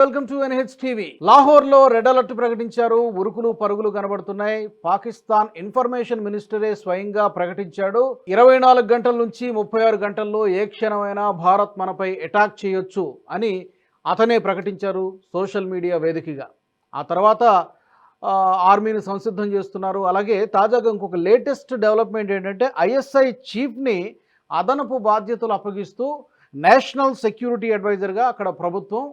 Welcome to NH TV. లాహోర్లో red alert ప్రకటించారు. ఉరుకులు పరుగులు కనబడుతున్నాయి. పాకిస్తాన్ ఇన్ఫర్మేషన్ మినిస్టరే స్వయంగా ప్రకటించాడు. ఇరవై నాలుగు గంటల నుంచి ముప్పై ఆరు గంటల్లో ఏ క్షణమైనా భారత్ మనపై అటాక్ చేయొచ్చు అని అతనే ప్రకటించారు సోషల్ మీడియా వేదికగా. ఆ తర్వాత ఆర్మీని సంసిద్ధం చేస్తున్నారు. అలాగే తాజాగా ఇంకొక లేటెస్ట్ డెవలప్మెంట్ ఏంటంటే ఐఎస్ఐ చీఫ్ని అదనపు బాధ్యతలు అప్పగిస్తూ నేషనల్ సెక్యూరిటీ అడ్వైజర్గా అక్కడ ప్రభుత్వం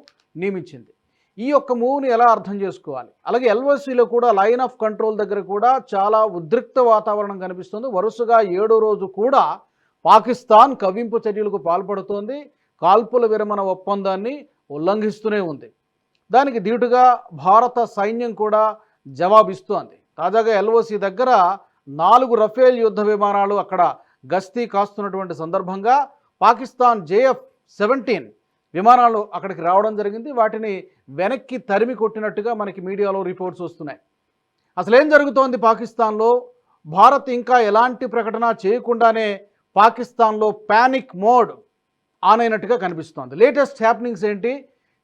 నియమించింది. ఈ యొక్క మూవ్ని ఎలా అర్థం చేసుకోవాలి? అలాగే ఎల్ఓసిలో కూడా లైన్ ఆఫ్ కంట్రోల్ దగ్గర కూడా చాలా ఉద్రిక్త వాతావరణం కనిపిస్తుంది. వరుసగా ఏడో రోజు కూడా పాకిస్తాన్ కవ్వింపు చర్యలకు పాల్పడుతోంది. కాల్పుల విరమణ ఒప్పందాన్ని ఉల్లంఘిస్తూనే ఉంది. దానికి ధీటుగా భారత సైన్యం కూడా జవాబిస్తోంది. తాజాగా ఎల్ఓసి దగ్గర నాలుగు రఫేల్ యుద్ధ విమానాలు అక్కడ గస్తీ కాస్తున్నటువంటి సందర్భంగా పాకిస్తాన్ జేఎఫ్ సెవెంటీన్ విమానాలు అక్కడికి రావడం జరిగింది. వాటిని వెనక్కి తరిమి కొట్టినట్టుగా మనకి మీడియాలో రిపోర్ట్స్ వస్తున్నాయి. అసలు ఏం జరుగుతోంది పాకిస్తాన్లో? భారత్ ఇంకా ఎలాంటి ప్రకటన చేయకుండానే పాకిస్తాన్లో ప్యానిక్ మోడ్ ఆన్ అయినట్టుగా కనిపిస్తోంది. లేటెస్ట్ హ్యాపెనింగ్స్ ఏంటి?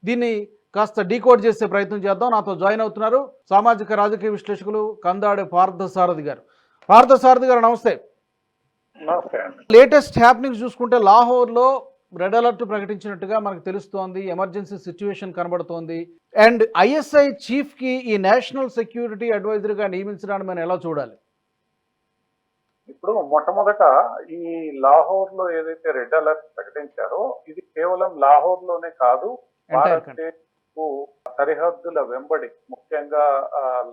దీన్ని కాస్త డీకోడ్ చేసే ప్రయత్నం చేద్దాం. నాతో జాయిన్ అవుతున్నారు సామాజిక రాజకీయ విశ్లేషకులు కందాడి పార్థసారథి గారు. పార్థసారథి గారు నమస్తే. లేటెస్ట్ హ్యాపెనింగ్స్ చూసుకుంటే లాహోర్లో రెడ్ అలర్ట్ ప్రకటించినట్టుగా మనకు తెలుస్తోంది. ఎమర్జెన్సీ సిచ్యువేషన్ కనబడుతోంది. అండ్ ఐఎస్ఐ చీఫ్కి ఈ నేషనల్ సెక్యూరిటీ అడ్వైజర్గా నియమించడాన్ని మనం ఎలా చూడాలి? ఇప్పుడు మొట్టమొదట ఈ లాహోర్లో ఏదైతే రెడ్ అలర్ట్ ప్రకటించారో ఇది కేవలం లాహోర్లోనే కాదు సరిహద్దుల వెంబడి ముఖ్యంగా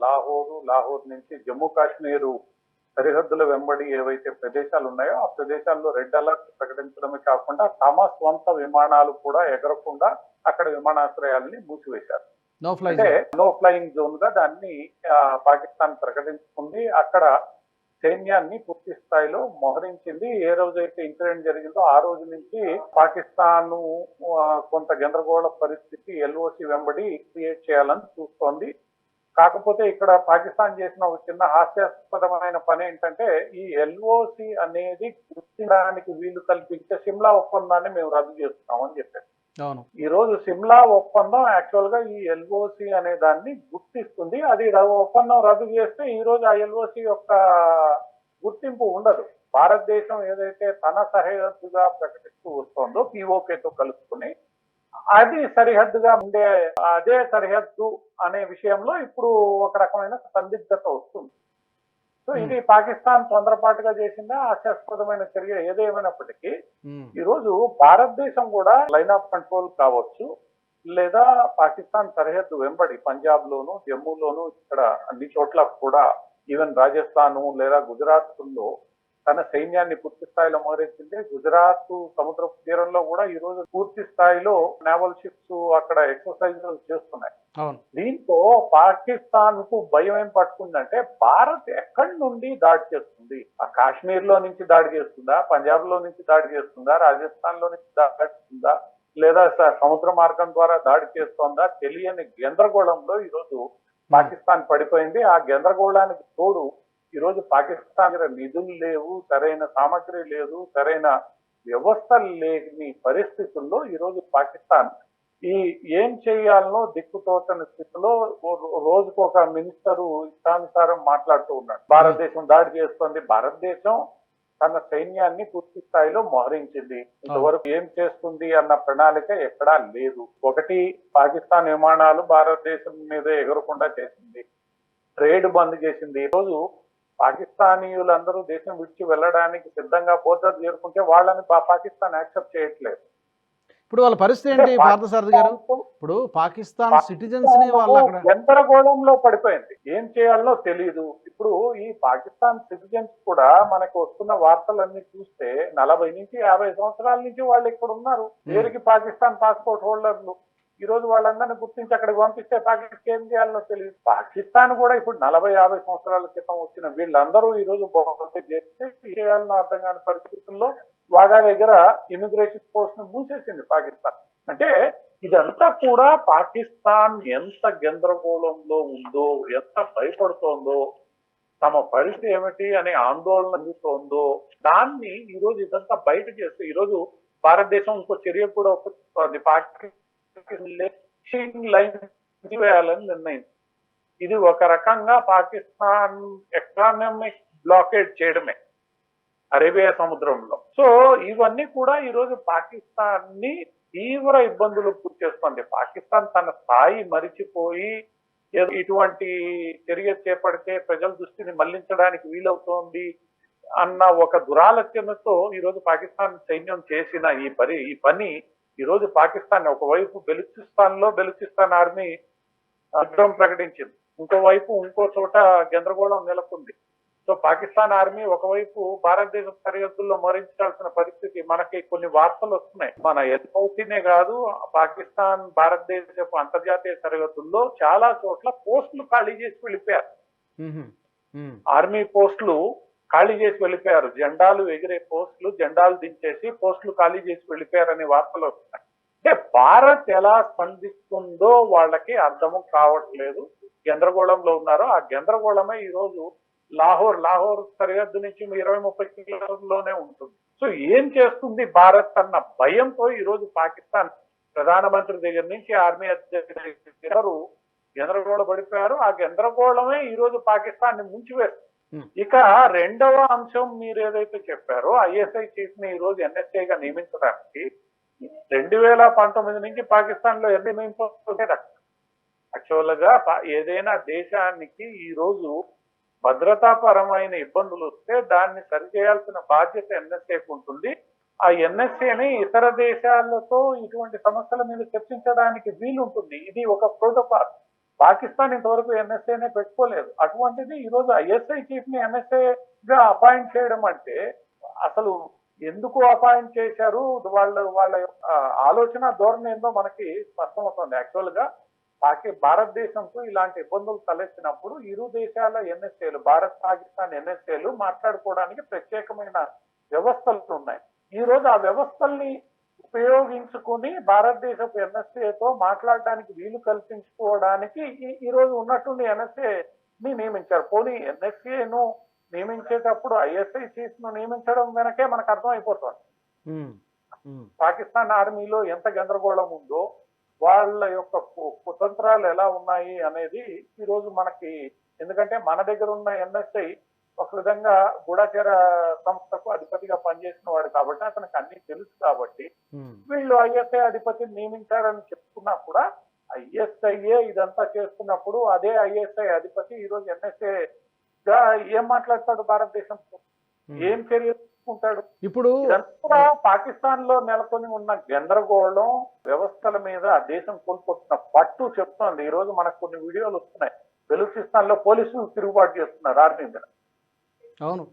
లాహోరు లాహోర్ నుంచి జమ్మూ కాశ్మీరు సరిహద్దుల వెంబడి ఏవైతే ప్రదేశాలు ఉన్నాయో ఆ ప్రదేశాల్లో రెడ్ అలర్ట్ ప్రకటించడమే కాకుండా తమ స్వంత విమానాలు కూడా ఎగరకుండా అక్కడ విమానాశ్రయాలని మూసివేశారు. నో ఫ్లై అంటే నో ఫ్లయింగ్ జోన్గా దాన్ని పాకిస్తాన్ ప్రకటించుకుంది. అక్కడ సైన్యాన్ని పూర్తి స్థాయిలో మోహరించింది. ఏ రోజైతే ఇన్సిడెంట్ జరిగిందో ఆ రోజు నుంచి పాకిస్తాన్ కొంత గందరగోళ పరిస్థితి ఎల్ఓసి వెంబడి క్రియేట్ చేయాలని చూస్తోంది. కాకపోతే ఇక్కడ పాకిస్తాన్ చేసిన ఒక చిన్న హాస్యాస్పదమైన పని ఏంటంటే ఈ ఎల్ఓసి అనేది గుర్తించడానికి వీలు కల్పించే సిమ్లా ఒప్పందాన్ని మేము రద్దు చేస్తున్నామని చెప్పారు. అవును. ఈ రోజు సిమ్లా ఒప్పందం యాక్చువల్గా ఈ ఎల్ఓసి అనే దాన్ని గుర్తిస్తుంది. అది ఒప్పందం రద్దు చేస్తే ఈ రోజు ఆ ఎల్ఓసి యొక్క గుర్తింపు ఉండదు. భారతదేశం ఏదైతే తన సరిహద్దుగా ప్రకటిస్తూ వస్తోందో పిఓకేతో కలుపుకుని అది సరిహద్దుగా ఉండే అదే సరిహద్దు అనే విషయంలో ఇప్పుడు ఒక రకమైన సందిగ్ధత వస్తుంది సో ఇది పాకిస్తాన్ తొందరపాటుగా చేసిన హాస్యాస్పదమైన చర్య ఏదేమైనప్పటికీ మ్మ్. ఈ రోజు భారతదేశం కూడా లైన్ ఆఫ్ కంట్రోల్ కావచ్చు లేదా పాకిస్తాన్ సరిహద్దు వెంబడి పంజాబ్ లోను జమ్మూలోను ఇక్కడ అన్ని చోట్ల కూడా ఈవెన్ రాజస్థాన్ లేదా గుజరాత్లో తన సైన్యాన్ని పూర్తి స్థాయిలో మోహరించింది. గుజరాత్ సముద్ర తీరంలో కూడా ఈ రోజు పూర్తి స్థాయిలో నేవల్ షిప్స్ అక్కడ ఎక్సర్సైజ్ చేస్తున్నాయి. దీంతో పాకిస్తాన్కు భయం ఏం పట్టుకుందంటే భారత్ ఎక్కడి నుండి దాడి చేస్తుంది? ఆ కాశ్మీర్లో నుంచి దాడి చేస్తుందా? పంజాబ్లో నుంచి దాడి చేస్తుందా? రాజస్థాన్లో నుంచి దాడి చేస్తుందా? లేదా సముద్ర మార్గం ద్వారా దాడి చేస్తోందా? తెలియని గందరగోళంలో ఈ రోజు పాకిస్తాన్ పడిపోయింది. ఆ గందరగోళానికి తోడు ఈ రోజు పాకిస్తాన్ దగ్గర నిధులు లేవు సరైన సామగ్రి లేదు సరైన వ్యవస్థ లేని పరిస్థితుల్లో ఈ రోజు పాకిస్తాన్ ఈ ఏం చేయాలనో దిక్కుతోచని స్థితిలో రోజుకు ఒక మినిస్టరు ఇష్టానుసారం మాట్లాడుతూ ఉన్నాడు. భారతదేశం దాడి చేస్తుంది. భారతదేశం తన సైన్యాన్ని పూర్తి స్థాయిలో మోహరించింది. ఇంతవరకు ఏం చేస్తుంది అన్న ప్రణాళిక ఎక్కడా లేదు. ఒకటి పాకిస్తాన్ విమానాలు భారతదేశం మీద ఎగరకుండా చేసింది. ట్రేడ్ బంద్ చేసింది. ఈ రోజు పాకిస్తానీయులందరూ దేశం విడిచి వెళ్ళడానికి సిద్ధంగా బోర్డర్ చేరుకుంటే వాళ్ళని పాకిస్తాన్ యాక్సెప్ట్ చేయట్లేదు. ఇప్పుడు వాళ్ళ పరిస్థితి ఏంటి పార్థసారథి గారు? ఇప్పుడు పాకిస్తాన్ సిటిజన్స్ని వాళ్ళు అక్కడ గందరగోళంలో పడిపోయింది. ఏం చేయాలో తెలియదు ఇప్పుడు ఈ పాకిస్తాన్ సిటిజన్స్ కూడా మనకు వస్తున్న వార్తలన్నీ చూస్తే నలభై నుంచి యాభై సంవత్సరాల నుంచి వాళ్ళు ఇక్కడ ఉన్నారు పేరుకి పాకిస్తాన్ పాస్పోర్ట్ హోల్డర్లు? ఈ రోజు వాళ్ళందరినీ గుర్తించి అక్కడికి పంపిస్తే పాకిస్తాన్ ఏం చేయాలో తెలియదు. పాకిస్తాన్ కూడా ఇప్పుడు నలభై యాభై సంవత్సరాల క్రితం వచ్చిన వీళ్ళందరూ ఈ రోజు బహుమతి చేస్తే చేయాలని అర్థం కాని పరిస్థితుల్లో వాగా దగ్గర ఇమిగ్రేషన్ పోస్ట్ను మూసేసింది పాకిస్తాన్. అంటే ఇదంతా కూడా పాకిస్తాన్ ఎంత గందరగోళంలో ఉందో ఎంత భయపడుతోందో తమ పరిస్థితి ఏమిటి అనే ఆందోళన అందుతోందో దాన్ని ఈ రోజు ఇదంతా బయట చేస్తే ఈ రోజు భారతదేశం ఇంకో చర్య కూడా పాకిస్తాన్ లెఫ్టింగ్ లైన్ వేయాలని నిర్ణయించింది ఇది ఒక రకంగా పాకిస్తాన్ ఎకనామిక్ బ్లాకేడ్ చేయడమే అరేబియా సముద్రంలో. సో ఇవన్నీ కూడా ఈ రోజు పాకిస్తాన్ని తీవ్ర ఇబ్బందులు చేస్తుంది. పాకిస్తాన్ తన స్థాయి మరిచిపోయి ఇటువంటి చర్య చేపడితే ప్రజల దృష్టిని మళ్ళించడానికి వీలవుతోంది అన్న ఒక దురాలోచనతో ఈ రోజు పాకిస్తాన్ సైన్యం చేసిన ఈ పని ఈ పని ఈ రోజు పాకిస్తాన్ ఒకవైపు బెలూచిస్తాన్లో బెలూచిస్తాన్ ఆర్మీ యుద్ధం ప్రకటించింది. ఇంకోవైపు ఇంకో చోట గందరగోళం నెలకొంది. సో పాకిస్తాన్ ఆర్మీ ఒకవైపు భారతదేశ సరిహద్దుల్లో మరించాల్సిన పరిస్థితి మనకి కొన్ని వార్తలు వస్తున్నాయి. మన ఎల్ఓసీనే కాదు పాకిస్తాన్ భారతదేశపు అంతర్జాతీయ సరిహద్దుల్లో చాలా చోట్ల పోస్టులు ఖాళీ చేసి వెళ్ళిపోయారు. ఆర్మీ పోస్టులు ఖాళీ చేసి వెళ్ళిపోయారు. జెండాలు ఎగిరే పోస్టులు జెండాలు దించేసి పోస్టులు ఖాళీ చేసి వెళ్ళిపోయారనే వార్తలు వస్తున్నాయి. అంటే భారత్ ఎలా స్పందిస్తుందో వాళ్ళకి అర్థము కావట్లేదు. గందరగోళంలో ఉన్నారు ఆ గందరగోళమే ఈ రోజు లాహోర్ లాహోర్ సరిహద్దు నుంచి ఇరవై ముప్పై కిలోమీటర్లోనే ఉంటుంది. సో ఏం చేస్తుంది భారత్ అన్న భయంతో ఈ రోజు పాకిస్తాన్ ప్రధానమంత్రి దగ్గర నుంచి ఆర్మీ అధ్యక్షుడు గందరగోళ పడిపోయారు ఆ గందరగోళమే ఈ రోజు పాకిస్తాన్ని ముంచివేస్తుంది. Hmm. ఇక రెండవ అంశం మీరు ఏదైతే చెప్పారో ఐఎస్ఐ చీఫ్ని ఈ రోజు NSA గా నియమించడానికి రెండు వేల పంతొమ్మిది నుంచి పాకిస్తాన్లో ఎన్ని నియమించలేదు యాక్చువల్గా ఏదైనా దేశానికి ఈ రోజు భద్రతాపరమైన ఇబ్బందులు వస్తే దాన్ని సరిచేయాల్సిన బాధ్యత ఎన్ఎస్ఏకి ఉంటుంది. ఆ ఎన్ఎస్ఏని ఇతర దేశాలతో ఇటువంటి సమస్యల మీద చర్చించడానికి వీలుంటుంది. ఇది ఒక ప్రోటోకాల్ పాకిస్తాన్ ఇంతవరకు ఎన్ఎస్ఏనే పెట్టుకోలేదు. అటువంటిది ఈ రోజు ఐఎస్ఐ చీఫ్ని ఎన్ఎస్ఏ అపాయింట్ చేయడం అంటే అసలు ఎందుకు అపాయింట్ చేశారు? వాళ్ళ వాళ్ళ ఆలోచన ధోరణి ఏందో మనకి స్పష్టమవుతుంది. యాక్చువల్గా పాకి భారతదేశంతో ఇలాంటి ఇబ్బందులు తలెత్తినప్పుడు ఇరు దేశాల ఎన్ఎస్ఏలు భారత్ పాకిస్తాన్ ఎన్ఎస్ఏలు మాట్లాడుకోవడానికి ప్రత్యేకమైన వ్యవస్థలు ఉన్నాయి. ఈ రోజు ఆ వ్యవస్థల్ని ఉపయోగించుకుని భారతదేశపు ఎన్ఎస్ఏతో మాట్లాడడానికి వీలు కల్పించుకోవడానికి ఈ- ఈ రోజు ఉన్నట్టుండి ఎన్ఎస్ఏ ని నియమించారు పోనీ ఎన్ఎస్ఏను నియమించేటప్పుడు ఐఎస్ఐ చీఫ్ను నియమించడం వెనకే మనకు అర్థం అయిపోతుంది. పాకిస్తాన్ ఆర్మీలో ఎంత గందరగోళం ఉందో వాళ్ళ యొక్క కుతంత్రాలు ఎలా ఉన్నాయి అనేది ఈ రోజు మనకి ఎందుకంటే మన దగ్గర ఉన్న ఎన్ఎస్ఐ ఒక విధంగా గూఢాచార సంస్థకు అధిపతిగా పనిచేసిన వాడు కాబట్టి అతనికి అన్ని తెలుసు కాబట్టి. వీళ్ళు ఐఎస్ఐ అధిపతిని నియమించారని చెప్పుకున్నా కూడా ఐఎస్ఐఏ ఇదంతా చేస్తున్నప్పుడు అదే ఐఎస్ఐ అధిపతి ఈ రోజు ఎన్ఎస్ఏ గా ఏం మాట్లాడతాడు భారతదేశంతో మ్మ్. ఏం చర్యలు తీసుకుంటాడు? ఇప్పుడు పాకిస్తాన్లో నెలకొని ఉన్న గందరగోళం వ్యవస్థల మీద ఆ దేశం కోల్పోతున్న పట్టు చెప్తోంది. ఈ రోజు మనకు కొన్ని వీడియోలు వస్తున్నాయి. బెలూచిస్తాన్లో పోలీసులు తిరుగుబాటు చేస్తున్నారు ఆర్మీ మీద. అవును.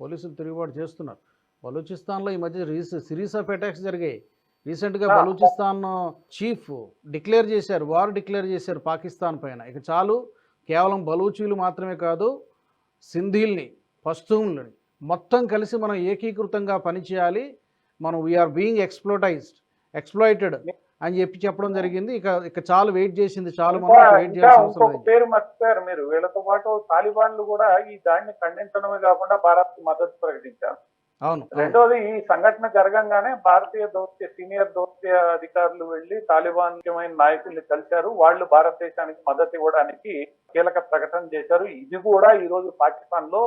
పోలీసులు తిరుగుబాటు చేస్తున్నారు. బలూచిస్తాన్లో ఈ మధ్య రీస్ సిరీస్ ఆఫ్ అటాక్స్ జరిగాయి. రీసెంట్గా. బలూచిస్తాన్ చీఫ్ డిక్లేర్ చేశారు వార్ డిక్లేర్ చేశారు పాకిస్తాన్ పైన. ఇక చాలు కేవలం బలూచీలు మాత్రమే కాదు సింధీల్ని పస్తూన్లని మొత్తం కలిసి మనం ఏకీకృతంగా పనిచేయాలి. మనం వీఆర్ బీయింగ్ ఎక్స్ప్లోటైజ్డ్ ఎక్స్ప్లాయిటెడ్ అని చెప్పి చెప్పడం జరిగింది. ఇక ఇక చాలు వెయిట్ చేసింది. చాలు మనం వెయిట్ చేయాల్సిన పేరు మర్చిపోయారు మీరు. వీళ్ళతో పాటు తాలిబాన్లు కూడా ఈ దాడిని ఖండించడమే కాకుండా భారత్ మద్దతు ప్రకటించారు. అవును అవును. రెండోది ఈ సంఘటన జరగంగానే భారతీయ దౌత్య సీనియర్ దౌత్య అధికారులు వెళ్ళి తాలిబాన్ ముఖ్యమైన నాయకుల్ని కలిశారు. వాళ్ళు భారతదేశానికి మద్దతు ఇవ్వడానికి కీలక ప్రకటన చేశారు. ఇది కూడా ఈ రోజు పాకిస్తాన్లో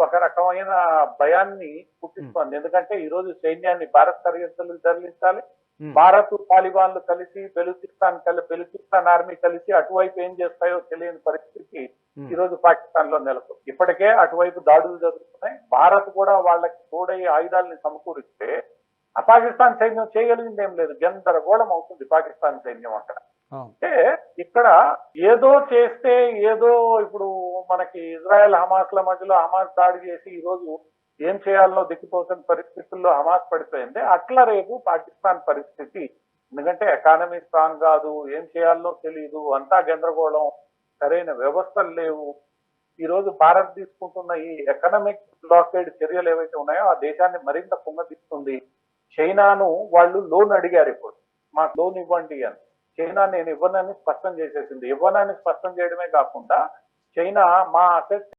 ఒక రకమైన భయాన్ని పుట్టిస్తోంది. ఎందుకంటే ఈ రోజు సైన్యాన్ని భారత్ సరిహద్దులు తరలించాలి. భారత్ తాలిబాన్లు కలిసి బెలూచిస్తాన్ కలిసి బెలూచిస్తాన్ ఆర్మీ కలిసి అటువైపు ఏం చేస్తాయో తెలియని పరిస్థితి. ఈ రోజు పాకిస్తాన్లో నెలకొంది. ఇప్పటికే అటువైపు దాడులు జరుగుతున్నాయి. భారత్ కూడా వాళ్ళకి తోడై ఆయుధాలని సమకూరిస్తే ఆ పాకిస్తాన్ సైన్యం చేయగలిగింది ఏం లేదు. గందరగోళం అవుతుంది పాకిస్తాన్ సైన్యం అక్కడ. అంటే ఇక్కడ ఏదో చేస్తే ఏదో ఇప్పుడు మనకి ఇజ్రాయెల్ హమాస్ల మధ్యలో హమాస్ దాడి చేసి ఈ రోజు ఏం చేయాలనో దిక్కుపోతున్న పరిస్థితుల్లో హమాస్ పడిపోయింది. అట్లా రేపు పాకిస్తాన్ పరిస్థితి. ఎందుకంటే ఎకానమీ స్ట్రాంగ్ కాదు ఏం చేయాలనో తెలియదు అంతా గందరగోళం సరైన వ్యవస్థలు లేవు. ఈ రోజు భారత్ తీసుకుంటున్న ఈ ఎకనామిక్ బ్లాకేడ్ చర్యలు ఏవైతే ఉన్నాయో ఆ దేశాన్ని మరింత కుంగతిస్తుంది చైనాను వాళ్ళు లోన్ అడిగారు ఇప్పుడు. మాకు లోన్ ఇవ్వండి అని. చైనా నేను ఇవ్వనని స్పష్టం చేసేసింది. ఇవ్వనని స్పష్టం చేయడమే కాకుండా చైనా మా అసెట్